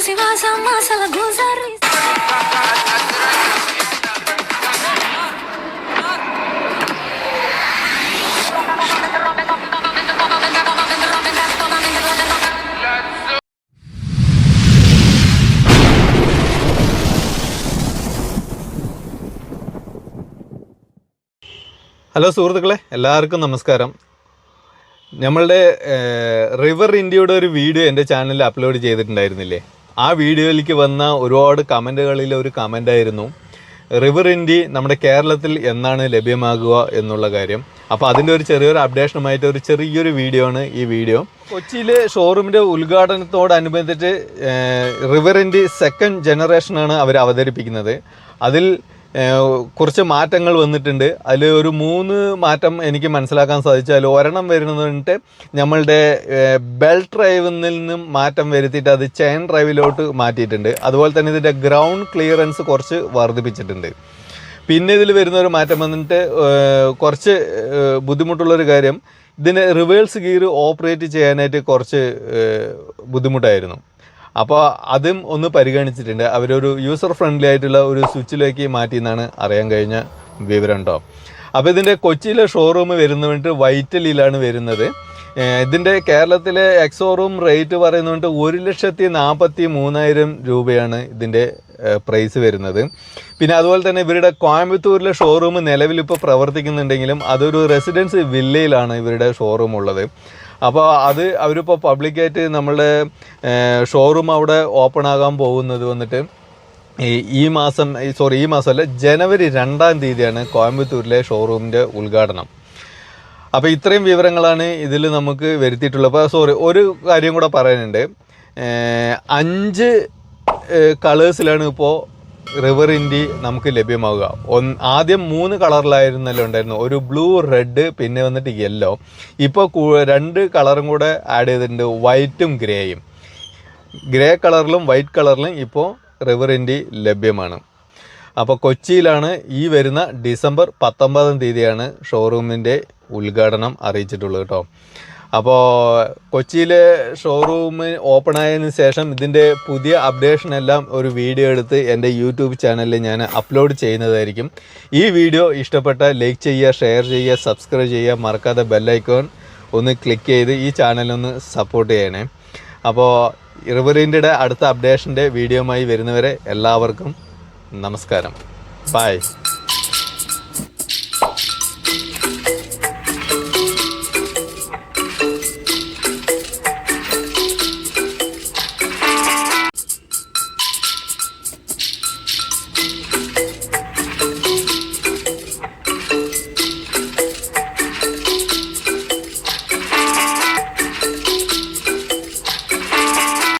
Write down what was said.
si a la gozar. Hello സുഹൃത്തുക്കളെ എല്ലാവർക്കും നമസ്കാരം നമ്മളുടെ റിവർ ഇന്ത്യയുടെ ഒരു വീഡിയോ എന്റെ ചാനലിൽ അപ്ലോഡ് ചെയ്തിട്ടുണ്ടായിരുന്നില്ലേ? ആ വീഡിയോയിലേക്ക് വന്ന ഒരുപാട് കമന്റുകളിൽ ഒരു കമന്റായിരുന്നു റിവർ ഇന്ത്യ നമ്മുടെ കേരളത്തിൽ എന്നാണ് ലഭ്യമാകുക എന്നുള്ള കാര്യം. അപ്പോൾ അതിന്റെ ഒരു ചെറിയൊരു അപ്ഡേഷനുമായിട്ട് ഒരു ചെറിയൊരു വീഡിയോ ആണ് ഈ വീഡിയോ കൊച്ചിയിലെ ഷോറൂമിന്റെ ഉദ്ഘാടനത്തോടനുബന്ധിച്ച് റിവർ ഇന്ത്യ സെക്കൻഡ് ജനറേഷനാണ് അവർ അവതരിപ്പിക്കുന്നത്. അതിൽ കുറച്ച് മാറ്റങ്ങൾ വന്നിട്ടുണ്ട്. അതിൽ ഒരു മൂന്ന് മാറ്റം എനിക്ക് മനസ്സിലാക്കാൻ സാധിച്ചു. അതിൽ ഒരെണ്ണം വരുന്നത് നമ്മളുടെ ബെൽറ്റ് ഡ്രൈവിൽ നിന്നും മാറ്റം വരുത്തിയിട്ട് അത് ചെയിൻ ഡ്രൈവിലോട്ട് മാറ്റിയിട്ടുണ്ട്. അതുപോലെ തന്നെ ഇതിന്റെ ഗ്രൗണ്ട് ക്ലിയറൻസ് കുറച്ച് വർദ്ധിപ്പിച്ചിട്ടുണ്ട്. പിന്നെ ഇതിൽ വരുന്ന ഒരു മാറ്റം വന്നിട്ട് കുറച്ച് ബുദ്ധിമുട്ടുള്ളൊരു കാര്യം ഇതിന് റിവേഴ്സ് ഗിയർ ഓപ്പറേറ്റ് ചെയ്യാനായിട്ട് കുറച്ച് ബുദ്ധിമുട്ടായിരുന്നു. അപ്പോൾ അതും ഒന്ന് പരിഗണിച്ചിട്ടുണ്ട്. അവരൊരു യൂസർ ഫ്രണ്ട്ലി ആയിട്ടുള്ള ഒരു സ്വിച്ചിലേക്ക് മാറ്റി എന്നാണ് അറിയാൻ കഴിഞ്ഞ വിവരം കേട്ടോ അപ്പോൾ ഇതിന്റെ കൊച്ചിയിലെ ഷോറൂം വരുന്ന വേണ്ടിയിട്ട് വൈറ്റലിയിലാണ് വരുന്നത്. ഇതിന്റെ കേരളത്തിലെ എക്സോറൂം റേറ്റ് പറയുന്നത് ഒരു ലക്ഷത്തി നാൽപ്പത്തി മൂന്നായിരം രൂപയാണ് ഇതിന്റെ പ്രൈസ് വരുന്നത്. പിന്നെ അതുപോലെ തന്നെ ഇവരുടെ കോയമ്പത്തൂരിലെ ഷോറൂം നിലവിൽ ഇപ്പോൾ പ്രവർത്തിക്കുന്നുണ്ടെങ്കിലും അതൊരു റെസിഡൻസ് വില്ലയിലാണ് ഇവരുടെ ഷോറൂം ഉള്ളത്. അപ്പോൾ അത് അവരിപ്പോൾ പബ്ലിക്കായിട്ട് നമ്മളുടെ ഷോറൂം അവിടെ ഓപ്പൺ ആകാൻ പോകുന്നത് വന്നിട്ട് ഈ മാസം സോറി ഈ മാസമല്ല ജനുവരി രണ്ടാം തീയതിയാണ് കോയമ്പത്തൂരിലെ ഷോറൂമിന്റെ ഉദ്ഘാടനം. അപ്പോൾ ഇത്രയും വിവരങ്ങളാണ് ഇതിൽ നമുക്ക് വരുത്തിയിട്ടുള്ളത്. അപ്പോൾ സോറി ഒരു കാര്യം കൂടെ പറയാനുണ്ട്. അഞ്ച് കളേഴ്സിലാണ് ഇപ്പോൾ റിവർ ഇൻഡി നമുക്ക് ലഭ്യമാവുക. ഒന്ന് ആദ്യം മൂന്ന് കളറിലായിരുന്നല്ലോ ഉണ്ടായിരുന്നു ഒരു ബ്ലൂ റെഡ് പിന്നെ വന്നിട്ട് യെല്ലോ ഇപ്പോൾ രണ്ട് കളറും കൂടെ ആഡ് ചെയ്തിട്ടുണ്ട്. വൈറ്റും ഗ്രേയും ഗ്രേ കളറിലും വൈറ്റ് കളറിലും ഇപ്പോൾ റിവർ ഇൻഡി ലഭ്യമാണ്. അപ്പോൾ കൊച്ചിയിലാണ് ഈ വരുന്ന ഡിസംബർ പത്തൊമ്പതാം തീയതിയാണ് ഷോറൂമിന്റെ ഉദ്ഘാടനം അറിയിച്ചിട്ടുള്ളത് കേട്ടോ. അപ്പോൾ കൊച്ചിയിലെ ഷോറൂം ഓപ്പൺ ആയതിനു ശേഷം ഇതിന്റെ പുതിയ അപ്ഡേഷൻ എല്ലാം ഒരു വീഡിയോ എടുത്ത് എന്റെ യൂട്യൂബ് ചാനലിൽ ഞാൻ അപ്ലോഡ് ചെയ്യുന്നതായിരിക്കും. ഈ വീഡിയോ ഇഷ്ടപ്പെട്ട ലൈക്ക് ചെയ്യുക ഷെയർ ചെയ്യുക സബ്സ്ക്രൈബ് ചെയ്യുക മറക്കാതെ ബെല്ലൈക്കോൺ ഒന്ന് ക്ലിക്ക് ചെയ്ത് ഈ ചാനലൊന്ന് സപ്പോർട്ട് ചെയ്യണേ. അപ്പോൾ റിവറിന്റെ അടുത്ത അപ്ഡേഷന്റെ വീഡിയോമായി വരുന്നവരെ എല്ലാവർക്കും നമസ്കാരം. ബൈ